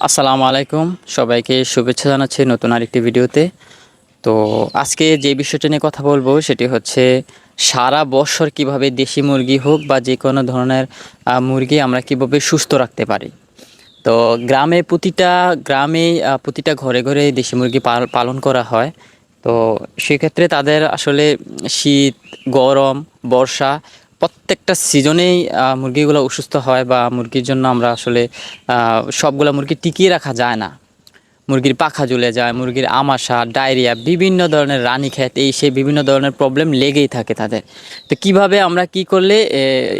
আসসালামু আলাইকুম। সবাইকে শুভেচ্ছা জানাচ্ছি নতুন আরেকটি ভিডিওতে। তো আজকে যে বিষয়টা নিয়ে কথা বলব সেটি হচ্ছে সারা বছর কীভাবে দেশি মুরগি হোক বা যে কোনো ধরনের মুরগি আমরা কীভাবে সুস্থ রাখতে পারি। তো গ্রামে প্রতিটা গ্রামে প্রতিটা ঘরে ঘরে দেশি মুরগি পাল- পালন করা হয়। তো সেক্ষেত্রে তাদের আসলে শীত, গরম, বর্ষা প্রত্যেকটা সিজনেই মুরগিগুলো অসুস্থ হয় বা মুরগির জন্য আমরা আসলে সবগুলো মুরগি টিকিয়ে রাখা যায় না। মুরগির পাখা ঝুলে যায়, মুরগির আমাশা, ডায়রিয়া, বিভিন্ন ধরনের রানীক্ষেত এই সেই বিভিন্ন ধরনের প্রবলেম লেগেই থাকে তাদের। তো কীভাবে আমরা কি করলে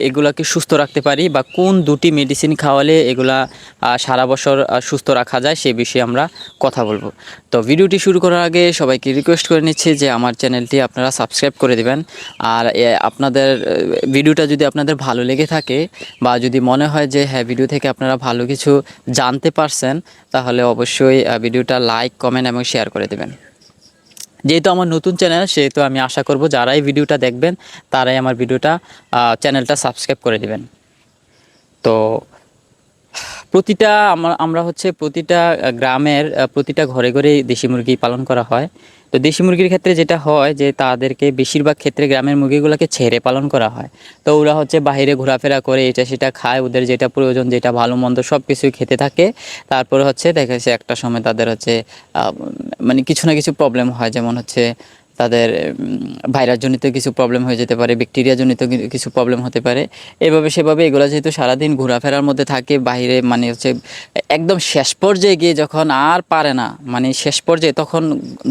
এগুলাকে সুস্থ রাখতে পারি বা কোন দুটি মেডিসিন খাওয়ালে এগুলা সারা বছর সুস্থ রাখা যায় সে বিষয়ে আমরা কথা বলব। তো ভিডিওটি শুরু করার আগে সবাইকে রিকোয়েস্ট করে নিচ্ছি যে আমার চ্যানেলটি আপনারা সাবস্ক্রাইব করে দেবেন। আর আপনাদের ভিডিওটা যদি আপনাদের ভালো লেগে থাকে বা যদি মনে হয় যে হ্যাঁ ভিডিও থেকে আপনারা ভালো কিছু জানতে পারছেন, তাহলে অবশ্যই ভিডিওটা লাইক কমেন্ট এবং শেয়ার করে দেবেন। যেহেতু আমার নতুন চ্যানেল সেহেতু আমি আশা করব যারাই ভিডিওটা দেখবেন, তারাই আমার ভিডিওটা চ্যানেলটা সাবস্ক্রাইব করে দেবেন। তো প্রতিটা আমরা হচ্ছে প্রতিটা গ্রামের প্রতিটা ঘরে ঘরে দেশি মুরগি পালন করা হয়। তো দেশি মুরগির ক্ষেত্রে যেটা হয় যে তাদেরকে বেশিরভাগ ক্ষেত্রে গ্রামের মুরগিগুলোকে ছেড়ে পালন করা হয়। তো ওরা হচ্ছে বাইরে ঘোরাফেরা করে এটা সেটা খায়, ওদের যেটা প্রয়োজন, যেটা ভালো মন্দ সব কিছুই খেতে থাকে। তারপরে হচ্ছে দেখা যাচ্ছে একটা সময় তাদের হচ্ছে মানে কিছু না কিছু প্রবলেম হয়, যেমন হচ্ছে তাদের ভাইরাসজনিত কিছু প্রবলেম হয়ে যেতে পারে ব্যাকটেরিয়াজনিত কিছু প্রবলেম হতে পারে। এভাবে সেভাবে এগুলো যেহেতু সারাদিন ঘোরাফেরার মধ্যে থাকে, বাইরে মানে হচ্ছে একদম শেষ পর্যায়ে গিয়ে যখন আর পারে না মানে শেষ পর্যায়ে তখন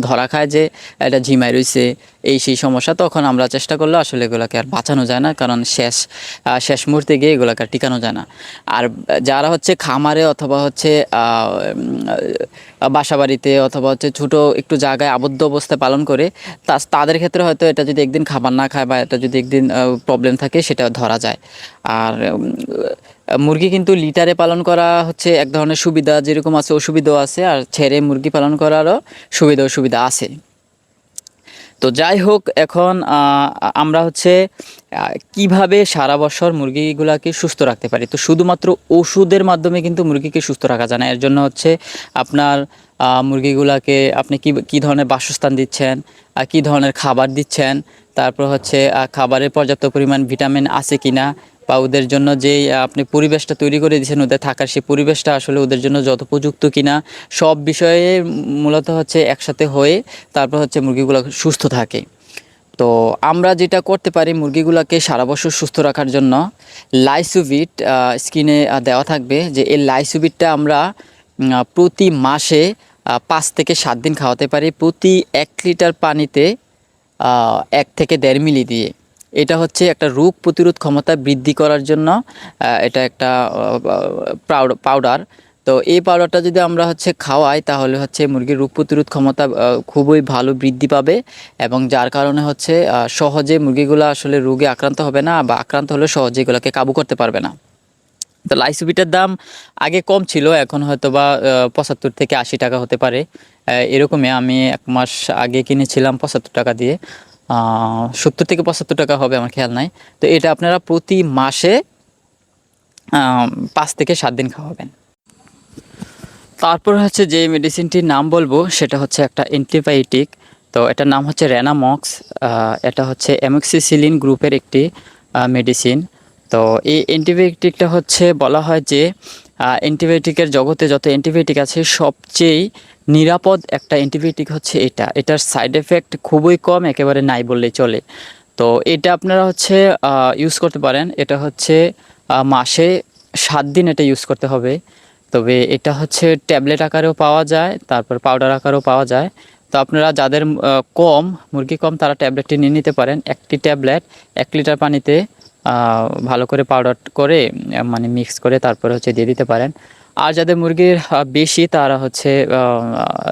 ধরা খায় যে এটা ঝিমাই রয়েছে এই সেই সমস্যা, তখন আমরা চেষ্টা করলে আসলে এগুলোকে আর বাঁচানো যায় না, কারণ শেষ শেষ মুহূর্তে গিয়ে এগুলোকে আর টিকানো যায় না। আর যারা হচ্ছে খামারে অথবা হচ্ছে বাসা বাড়িতে অথবা হচ্ছে ছোটো একটু জায়গায় আবদ্ধ অবস্থায় পালন করে, তা, তাদের ক্ষেত্রে হয়তো এটা যদি একদিন খাবার না খায় বা এটা যদি একদিন প্রবলেম থাকে, সেটা ধরা যায়। আর মুরগি কিন্তু লিটারে পালন করা হচ্ছে এক ধরনের সুবিধা, যেরকম আছে, অসুবিধাও আছে, আর ছেড়ে মুরগি পালন করারও সুবিধা অসুবিধা আছে। তো যাই হোক, এখন আমরা হচ্ছে কীভাবে সারা বছর মুরগিগুলাকে সুস্থ রাখতে পারি? তো শুধুমাত্র ওষুধের মাধ্যমে কিন্তু মুরগিকে সুস্থ রাখা যায় না। এর জন্য হচ্ছে আপনার মুরগিগুলাকে আপনি কি, কী ধরনের বাসস্থান দিচ্ছেন কী ধরনের খাবার দিচ্ছেন, তারপর হচ্ছে খাবারের পর্যাপ্ত পরিমাণ ভিটামিন আছে কিনা বা ওদের জন্য যে আপনি পরিবেশটা তৈরি করে দিয়েছেন, ওদের থাকার সেই পরিবেশটা আসলে ওদের জন্য যত উপযুক্ত কিনা, সব বিষয়ে মূলত হচ্ছে একসাথে হয়ে তারপর হচ্ছে মুরগিগুলো সুস্থ থাকে। তো আমরা যেটা করতে পারি মুরগিগুলোকে সারা বছর সুস্থ রাখার জন্য, লাইসুভিট স্কিনে দেওয়া থাকবে যে, এই লাইসুভিটটা আমরা প্রতি মাসে পাঁচ থেকে সাত দিন খাওয়াতে পারি প্রতি এক লিটার পানিতে এক থেকে দেড় মিলি দিয়ে। এটা হচ্ছে একটা রোগ প্রতিরোধ ক্ষমতা বৃদ্ধি করার জন্য এটা একটা পাউডার তো এই পাউডারটা যদি আমরা হচ্ছে খাওয়াই, তাহলে হচ্ছে মুরগির রোগ প্রতিরোধ ক্ষমতা খুবই ভালো বৃদ্ধি পাবে এবং যার কারণে হচ্ছে সহজে মুরগিগুলো আসলে রোগে আক্রান্ত হবে না বা আক্রান্ত হলে সহজে এগুলোকে কাবু করতে পারবে না। তো লাইসুবিটার দাম আগে কম ছিল, এখন হয়তো বা পঁচাত্তর থেকে আশি টাকা হতে পারে। এরকমই আমি এক মাস আগে কিনেছিলাম পঁচাত্তর টাকা দিয়ে। সত্তর থেকে পঁচাত্তর টাকা হবে, আমার খেয়াল নাই। তো এটা আপনারা প্রতি মাসে পাঁচ থেকে সাত দিন খাওয়াবেন। তারপর হচ্ছে যে মেডিসিনটির নাম বলব, সেটা হচ্ছে একটা অ্যান্টিবায়োটিক। তো এটার নাম হচ্ছে র্যানামক্স এটা হচ্ছে অ্যামক্সিসিলিন গ্রুপের একটি মেডিসিন। তো এই অ্যান্টিবায়োটিকটা হচ্ছে বলা হয় যে অ্যান্টিবায়োটিকের জগতে যত অ্যান্টিবায়োটিক আছে, সবচেয়ে নিরাপদ একটা অ্যান্টিবায়োটিক হচ্ছে এটা। এটার সাইড এফেক্ট খুবই কম, একেবারে নাই বললেই চলে। তো এটা আপনারা হচ্ছে ইউজ করতে পারেন। এটা হচ্ছে মাসে সাত দিন এটা ইউজ করতে হবে। তবে এটা হচ্ছে ট্যাবলেট আকারেও পাওয়া যায়, তারপর পাউডার আকারেও পাওয়া যায়। তো আপনারা যাদের কম, মুরগি কম, তারা ট্যাবলেটটি নিয়ে নিতে পারেন। একটি ট্যাবলেট, এক লিটার পানিতে ভালো করে পাউডার করে মানে মিক্স করে তারপরে হচ্ছে দিয়ে দিতে পারেন। আর যাদের মুরগির বেশি, তারা হচ্ছে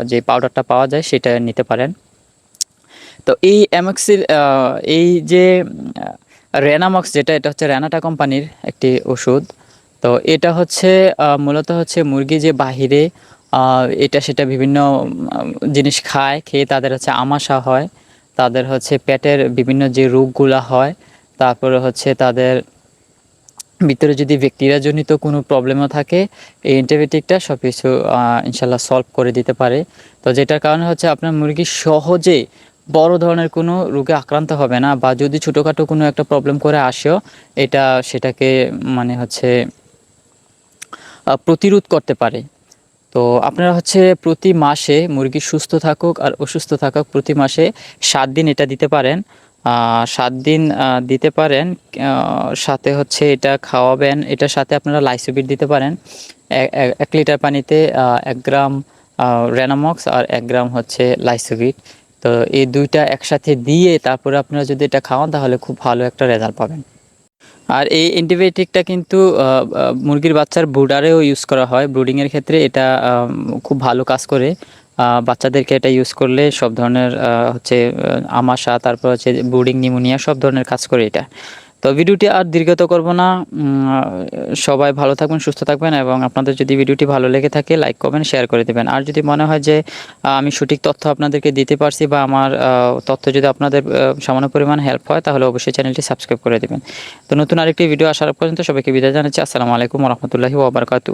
যে পাউডারটা পাওয়া যায় সেটা নিতে পারেন। তো এই অ্যামক্সিল এই যে রেনামক্স যেটা, এটা হচ্ছে রেনাটা কোম্পানির একটি ওষুধ। তো এটা হচ্ছে মূলত হচ্ছে মুরগি যে বাহিরে এটা সেটা বিভিন্ন জিনিস খায়, খেয়ে তাদের হচ্ছে আমাশা হয়, তাদের হচ্ছে পেটের বিভিন্ন যে রোগগুলা হয় তারপরে হচ্ছে তাদের ভিতরে যদি ব্যাকটেরিয়াজনিত কোনো প্রবলেমও থাকে, এই অ্যান্টিবায়োটিকটা সব কিছু ইনশাল্লাহ সলভ করে দিতে পারে। তো যেটার কারণে হচ্ছে আপনার মুরগি সহজে বড় ধরনের কোনো রোগে আক্রান্ত হবে না, বা যদি ছোটোখাটো কোনো একটা প্রবলেম করে আসেও, এটা সেটাকে মানে হচ্ছে প্রতিরোধ করতে পারে। তো আপনারা হচ্ছে প্রতি মাসে মুরগি সুস্থ থাকুক আর অসুস্থ থাকুক, প্রতি মাসে সাত দিন এটা দিতে পারেন। সাত দিন দিতে পারেন। সাথে হচ্ছে এটা খাওয়াবেন। এটার সাথে আপনারা লাইসোবিট দিতে পারেন। এক লিটার পানিতে এক গ্রাম রেনামক্স আর এক গ্রাম হচ্ছে লাইসোবিট। তো এই দুইটা একসাথে দিয়ে তারপরে আপনারা যদি এটা খাওয়ান, তাহলে খুব ভালো একটা রেজাল্ট পাবেন। আর এই অ্যান্টিবায়োটিকটা কিন্তু মুরগির বাচ্চার ব্রুডারেও ইউজ করা হয়। ব্রুডিংয়ের ক্ষেত্রে এটা খুব ভালো কাজ করে। বাচ্চাদেরকে এটা ইউজ করলে সব ধরনের হচ্ছে আমাশা, তারপর হচ্ছে ব্রুডিং নিউমোনিয়া সব ধরনের কাজ করে এটা। তো ভিডিওটি আর দীর্ঘত করব না। সবাই ভালো থাকবেন, সুস্থ থাকবেন এবং আপনাদের যদি ভিডিওটি ভালো লেগে থাকে লাইক করবেন শেয়ার করে দেবেন। আর যদি মনে হয় যে আমি সঠিক তথ্য আপনাদেরকে দিতে পারছি বা আমার তথ্য যদি আপনাদের সামান্য পরিমাণ হেল্প হয়, তাহলে অবশ্যই চ্যানেলটি সাবস্ক্রাইব করে দেবেন। তো নতুন আরেকটি ভিডিও আসার পর্যন্ত সবাইকে বিদায় জানাচ্ছি। আসসালামু আলাইকুম রহমতুল্লাহি ওবরাকাতু